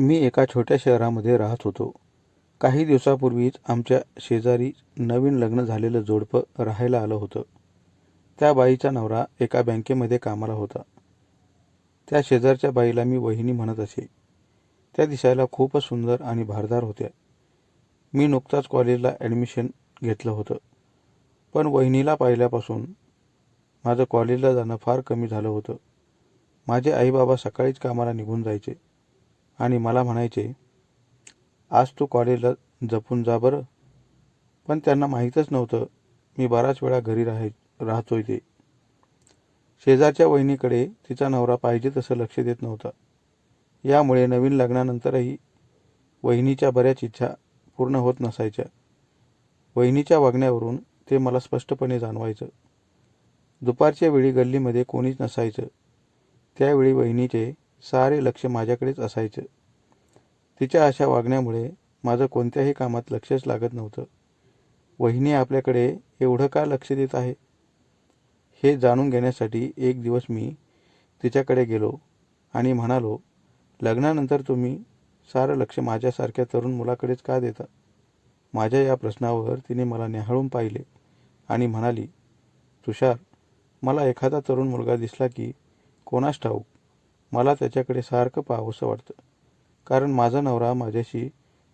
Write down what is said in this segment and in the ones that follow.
मी एका छोट्या शहरामध्ये राहत होतो. काही दिवसापूर्वीच आमच्या शेजारी नवीन लग्न झालेलं जोडपं राहायला आलं होतं. त्या बाईचा नवरा एका बँकेमध्ये कामाला होता. त्या शेजारच्या बाईला मी वहिनी म्हणत असे. त्या दिसायला खूपच सुंदर आणि भारदार होत्या. मी नुकताच कॉलेजला ॲडमिशन घेतलं होतं. पण वहिनीला पाहिल्यापासून माझं कॉलेजला जाणं फार कमी झालं होतं. माझे आईबाबा सकाळीच कामाला निघून जायचे. आणि मला म्हणायचे आज तू कॉलेजला जपून जा बरं. पण त्यांना माहीतच नव्हतं मी बराच वेळा घरी राहाय राहतोय ते. शेजारच्या वहिनीकडे तिचा नवरा पाहिजे तसं लक्ष देत नव्हता. यामुळे नवीन लग्नानंतरही वहिनीच्या बऱ्याच इच्छा पूर्ण होत नसायच्या. वहिनीच्या वागण्यावरून ते मला स्पष्टपणे जाणवायचं. दुपारच्या वेळी गल्लीमध्ये कोणीच नसायचं. त्यावेळी वहिनीचे सारे लक्ष माझ्याकडेच असायचं. तिच्या अशा वागण्यामुळे माझं कोणत्याही कामात लक्षच लागत नव्हतं. वहिनी आपल्याकडे एवढं का लक्ष देत आहे? हे जाणून घेण्यासाठी एक दिवस मी तिच्याकडे गेलो आणि म्हणालो लग्नानंतर तुम्ही सारं लक्ष माझ्यासारख्या तरुण मुलाकडेच का देता? माझ्या या प्रश्नावर तिने मला न्याहाळून पाहिले आणि म्हणाली तुषार मला एखादा तरुण मुलगा दिसला की कोणास ठाऊक? मला त्याच्याकडे सारखं पाहावंसं वाटतं. कारण माझा नवरा माझ्याशी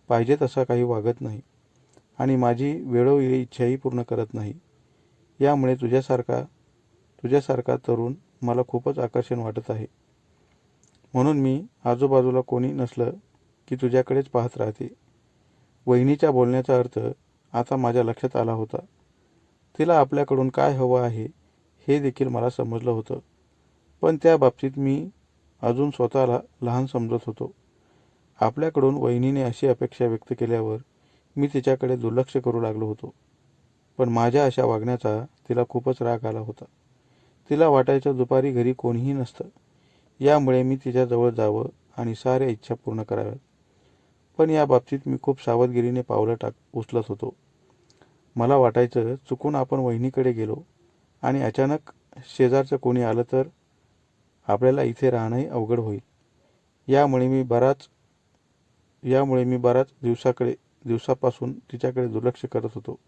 पाहिजे तसा काही वागत नाही. आणि माझी वेळोवेळी इच्छाही पूर्ण करत नाही. यामुळे तुझ्यासारखा तुझ्यासारखा तरुण मला खूपच आकर्षण वाटत आहे. म्हणून मी आजूबाजूला कोणी नसलं की तुझ्याकडेच पाहत राहते. वहिनीच्या बोलण्याचा अर्थ आता माझ्या लक्षात आला होता. तिला आपल्याकडून काय हवं आहे हे देखील मला समजलं होतं. पण त्या बाबतीत मी अजून स्वतःला लहान समजत होतो. आपल्याकडून वहिनीने अशी अपेक्षा व्यक्त केल्यावर मी तिच्याकडे दुर्लक्ष करू लागलो होतो. पण माझ्या अशा वागण्याचा तिला खूपच राग आला होता. तिला वाटायचं दुपारी घरी कोणीही नसतं. यामुळे मी तिच्याजवळ जावं आणि साऱ्या इच्छा पूर्ण कराव्यात. पण या बाबतीत मी खूप सावधगिरीने पावलं टाक उचलत होतो. मला वाटायचं चुकून आपण वहिनीकडे गेलो आणि अचानक शेजारचं कोणी आलं तर आपल्याला इथे राहणंही अवघड होईल. यामुळे मी बराच यामुळे मी बराच दिवसाकडे दिवसापासून तिच्याकडे दुर्लक्ष करत होतो.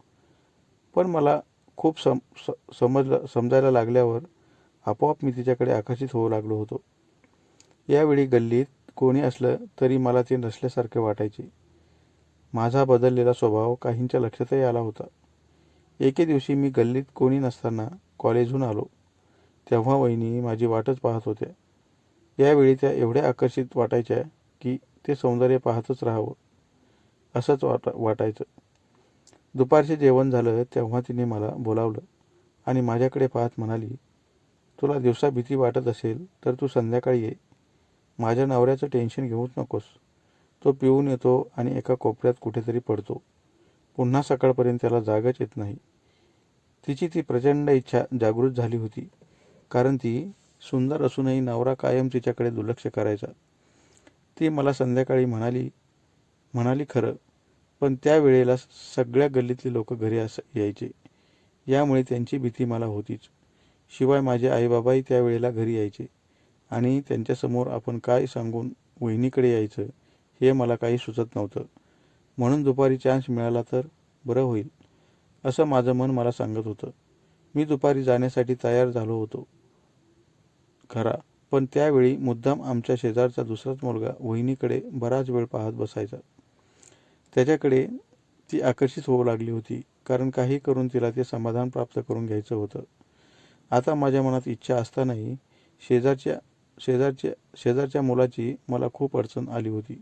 पण मला खूप सम स समजलं समजायला लागल्यावर आपोआप मी तिच्याकडे आकर्षित होऊ लागलो होतो. यावेळी गल्लीत कोणी असलं तरी मला ते नसल्यासारखे वाटायचे. माझा बदललेला स्वभाव काहींच्या लक्षातही आला होता. एके दिवशी मी गल्लीत कोणी नसताना कॉलेजहून आलो. तेव्हा वहिनी माझी वाटच पाहत होत्या. यावेळी त्या एवढ्या आकर्षित वाटायच्या की ते सौंदर्य पाहतच राहावं. असंच वाटा वाटायचं. दुपारचे जेवण झालं तेव्हा तिने मला बोलावलं आणि माझ्याकडे पाहत म्हणाली तुला दिवसा भीती वाटत असेल तर तू संध्याकाळी ये. माझ्या नवऱ्याचं टेन्शन घेऊच नकोस. तो पिऊन येतो आणि एका कोपऱ्यात कुठेतरी पडतो. पुन्हा सकाळपर्यंत त्याला जागच येत नाही. तिची ती प्रचंड इच्छा जागृत झाली होती. कारण ती सुंदर असूनही नवरा कायम तिच्याकडे दुर्लक्ष करायचा. ती मला संध्याकाळी म्हणाली म्हणाली खरं पण त्या वेळेला सगळ्या गल्लीतले लोक घरी अस यायचे. यामुळे त्यांची भीती मला होतीच. शिवाय माझे आईबाबाही त्यावेळेला घरी यायचे. आणि त्यांच्यासमोर आपण काय सांगून वहिनीकडे यायचं हे मला काही सुचत नव्हतं. म्हणून दुपारी चान्स मिळाला तर बरं होईल असं माझं मन मला सांगत होतं. मी दुपारी जाण्यासाठी तयार झालो होतो. खरा. पण त्यावेळी मुद्दाम आमच्या शेजारचा दुसराच मुलगा वहिनीकडे बराच वेळ पाहत बसायचा. त्याच्याकडे ती आकर्षित होऊ लागली होती कारण काही करून तिला ते समाधान प्राप्त करून घ्यायचं होतं. आता माझ्या मनात इच्छा असतानाही शेजारच्या शेजारच्या शेजारच्या मुलाची मला खूप अडचण आली होती.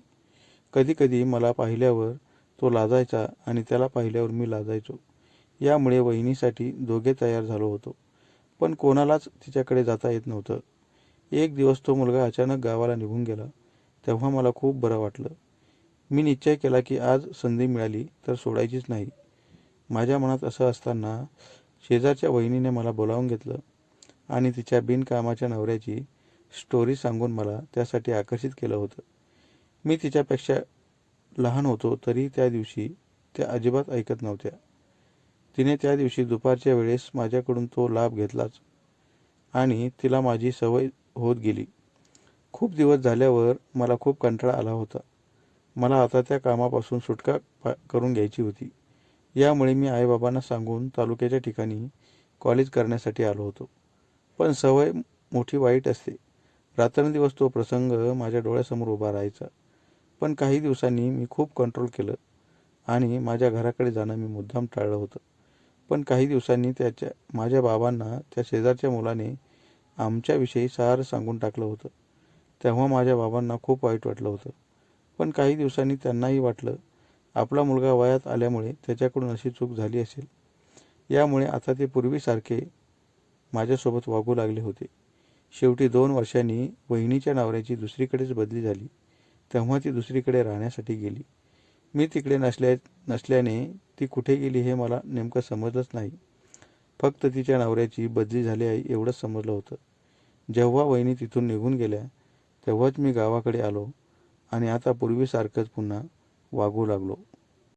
कधीकधी मला पाहिल्यावर तो लाजायचा आणि त्याला पाहिल्यावर मी लाजायचो. यामुळे वहिनीसाठी दोघे तयार झालो होतो. पण कोणालाच तिच्याकडे जाता येत नव्हतं. एक दिवस तो मुलगा अचानक गावाला निघून गेला. तेव्हा मला खूप बरं वाटलं. मी निश्चय केला की आज संधी मिळाली तर सोडायचीच नाही. माझ्या मनात असं असताना शेजारच्या वहिनीने मला बोलावून घेतलं आणि तिच्या बिनकामाच्या नवऱ्याची स्टोरी सांगून मला त्यासाठी आकर्षित केलं होतं. मी तिच्यापेक्षा लहान होतो तरी त्या दिवशी त्या अजिबात ऐकत नव्हत्या. तिने त्या दिवशी दुपारच्या वेळेस माझ्याकडून तो लाभ घेतलाच आणि तिला माझी सवय होत गेली. खूप दिवस झाल्यावर मला खूप कंटाळा आला होता. मला आता त्या कामापासून सुटका पा करून घ्यायची होती. यामुळे मी आईबाबांना सांगून तालुक्याच्या ठिकाणी कॉलेज करण्यासाठी आलो होतो. पण सवय मोठी वाईट असते. रात्रंदिवस तो प्रसंग माझ्या डोळ्यासमोर उभा राहायचा. पण काही दिवसांनी मी खूप कंट्रोल केलं आणि माझ्या घराकडे जाणं मी मुद्दाम टाळलं होतं. पण काही दिवसांनी त्याच्या माझ्या बाबांना त्या शेजारच्या मुलाने आमच्याविषयी सारं सांगून टाकलं होतं. तेव्हा माझ्या बाबांना खूप वाईट वाटलं होतं. पण काही दिवसांनी त्यांनाही वाटलं आपला मुलगा वयात आल्यामुळे त्याच्याकडून अशी चूक झाली असेल. यामुळे आता ते पूर्वीसारखे माझ्यासोबत वागू लागले होते. शेवटी दोन वर्षांनी वहिनीच्या नवऱ्याची दुसरीकडेच बदली झाली. तेव्हा ती दुसरीकडे राहण्यासाठी गेली. मी तिकडे नसल्या नसल्याने ती कुठे गेली हे मला नेमकं समजलंच नाही. फक्त तिच्या नवऱ्याची बदली झाली आहे एवढंच समजलं होतं. जेव्हा वहिनी तिथून निघून गेल्या तेव्हाच मी गावाकडे आलो आणि आता पूर्वीसारखंच पुन्हा वागू लागलो.